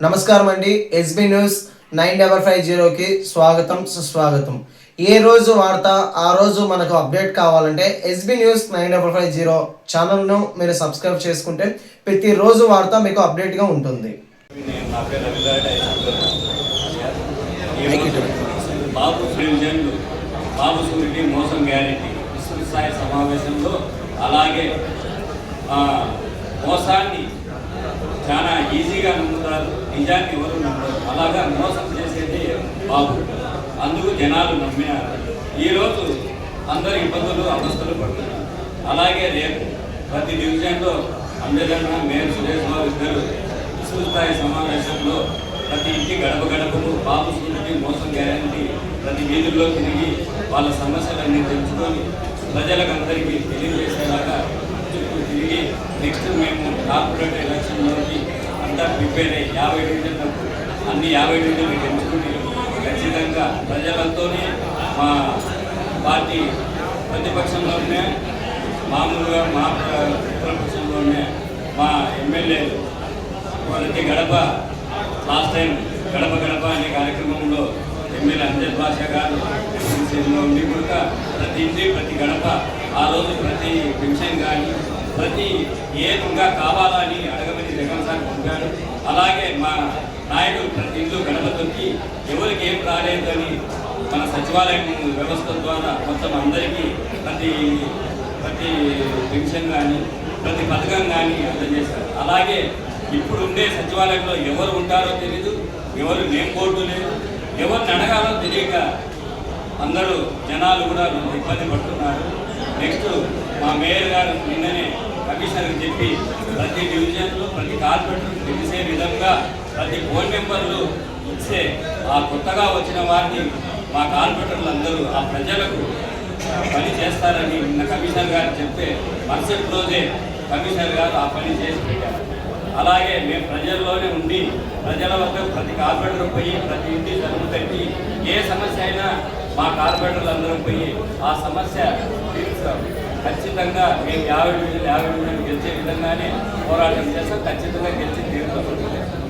నమస్కారం అండి S B news nine double five జీరోకి స్వాగతం సుస్వాగతం. ఏ రోజు వార్త ఆ రోజు మనకు అప్డేట్ కావాలంటే S B news nine double five zero ఛానల్ను మీరు సబ్స్క్రైబ్ చేసుకుంటే ప్రతిరోజు వార్త మీకు అప్డేట్గా ఉంటుంది. బాబు బాబు మోసం గ్యారెంటీ. స్థాయి సమావేశంలో అలాగే మోసాన్ని చాలా ఈజీగా నమ్ముతారు. నిజాన్ని ఎవరు నమ్మరు. అలాగా మోసం చేసేది బాబు. అందుకు జనాలు నమ్మినారు. ఈరోజు అందరు ఇబ్బందులు అవస్థలు పడుతున్నారు. అలాగే రేపు ప్రతి డివిజన్లో అంబేదన్న మేయర్ సురేష్ బాబు ఇద్దరు విస్తృత స్థాయి సమావేశంలో ప్రతి ఇంటి గడప గడపకు బాబు స్కూల్కి మోసం గ్యారంటీ ప్రతి వీధుల్లో తిరిగి వాళ్ళ సమస్యలన్నీ తెలుసుకొని ప్రజలకు అందరికీ తెలియజేసేలాగా చుట్టూ తిరిగి నెక్స్ట్ మేము కార్పొరేట్ ఎలక్షన్లోకి అంతా ప్రిపేర్ అయ్యి యాభై డివిజన్లకు అన్ని యాభై డివిజన్లు గెలుచుకుని ఖచ్చితంగా ప్రజలతోనే మా పార్టీ ప్రతిపక్షంలోనే మామూలుగా మా ప్రతిపక్షంలోనే మా ఎమ్మెల్యే ప్రతి గడప లాస్ట్ టైం గడప గడప అనే కార్యక్రమంలో ఎమ్మెల్యే అంజద్ భాష గారు ఉండి కూడా ప్రతి ఇంటి ప్రతి గడప ఆ రోజు ప్రతి ప్రతి ఏ ప్రతి కావాలా కావాలని అడగమని జగన్ సార్ పంపాడు అలాగే మా నాయకులు ప్రతి ఇంట్లో గణపతికి ఎవరికి ఏం రాలేదని మన సచివాలయం వ్యవస్థ ద్వారా మొత్తం అందరికీ ప్రతి ప్రతి పెన్షన్ కానీ ప్రతి పథకం కానీ అందజేశారు. అలాగే ఇప్పుడు ఉండే సచివాలయంలో ఎవరు ఉంటారో తెలీదు ఎవరు నేమ్ బోర్డు లేదు ఎవరిని అడగాలో తెలియక అందరూ జనాలు కూడా ఇబ్బంది పడుతున్నారు. నెక్స్ట్ మా మేయర్ గారు నిన్ననే కమిషనర్కి చెప్పి ప్రతి డివిజన్లో ప్రతి కార్పొరేటర్ తెలిసే విధంగా ప్రతి ఫోన్ మెంబర్లు ఇచ్చే ఆ కొత్తగా వచ్చిన వారిని మా కార్పొరేటర్లు అందరూ ఆ ప్రజలకు పని చేస్తారని నిన్న కమిషనర్ గారు చెప్తే మరుసటి రోజే కమిషనర్ గారు ఆ పని చేసి పెట్టారు. అలాగే మేము ప్రజల్లోనే ఉండి ప్రజల వద్ద ప్రతి కార్పొరేటర్ పోయి ప్రతి ఇంటి తలుపు తట్టి ఏ సమస్య అయినా మా కార్పొరేటర్లు అందరం పోయి ఆ సమస్య తీరుస్తాం. ఖచ్చితంగా మేము యాభై డివిజన్ యాభై డివిజన్ గెలిచే విధంగానే పోరాటం చేస్తాం. ఖచ్చితంగా గెలిచి తీరుతాం.